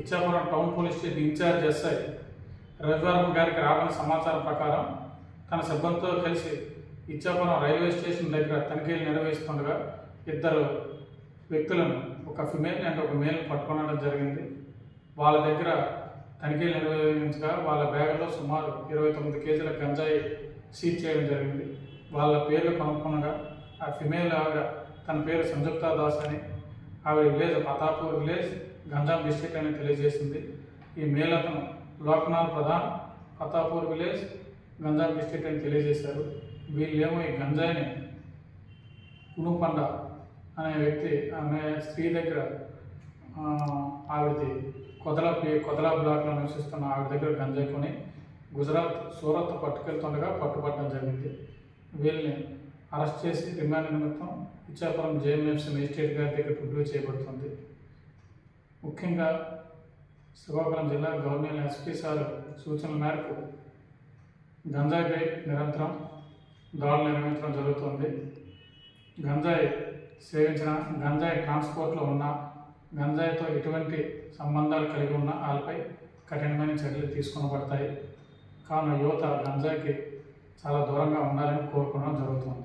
Ichchapuram town police station in charge SI Ravivarma గారికి రాబడిన సమాచారం ప్రకారం తన సిబ్బందితో కలిసి ఇచ్చాపురం రైల్వే స్టేషన్ దగ్గర తనిఖీలు నిర్వహిస్తుండగా ఇద్దరు వ్యక్తులను ఒక ఫిమేల్ అండ్ ఒక మేల్ పట్టుకోవడం జరిగింది. వాళ్ళ దగ్గర తనిఖీలు నిర్వహించగా వాళ్ళ బ్యాగులో సుమారు ఇరవై తొమ్మిది కేజీల గంజాయి సీజ్ చేయడం జరిగింది. వాళ్ళ పేర్లు కనుక్కొనగా ఆ ఫిమేల్ ఆవిడ తన పేరు సంయుక్త దాస్ అని ఆవిడ village Patapur village Ganjam district అని తెలియజేసింది. ఈ male Loknath Pradhan Patapur village Ganjam district అని తెలియజేశారు. వీళ్ళేమో ఈ గంజాయిని కునుపండ అనే వ్యక్తి ఆమె స్త్రీ దగ్గర ఆవిడది కొదల కొదల బ్లాక్లో నివసిస్తున్న ఆవిడ దగ్గర గంజాయి కొని గుజరాత్ సూరత్ పట్టుకెళ్తుండగా పట్టుబట్టడం జరిగింది. వీళ్ళని అరెస్ట్ చేసి రిమాండ్ నిమిత్తం ఇచ్చాపురం జేఎంఎఫ్సీ మేజిస్ట్రేట్ గారి దగ్గర రివ్యూ చేయబడుతుంది. ముఖ్యంగా శ్రీకాకుళం జిల్లా గవర్నమెంట్ ఎస్పీ సార్ సూచనల మేరకు గంజాయిపై నిరంతరం దాడులు నిర్వహించడం జరుగుతుంది. గంజాయి సేవించిన గంజాయి ట్రాన్స్పోర్ట్లో ఉన్న గంజాయితో ఎటువంటి సంబంధాలు కలిగి ఉన్న వాళ్ళపై కఠినమైన చర్యలు తీసుకునబడతాయి. కావున యువత గంజాయికి చాలా దూరంగా ఉండాలని కోరుకోవడం జరుగుతుంది.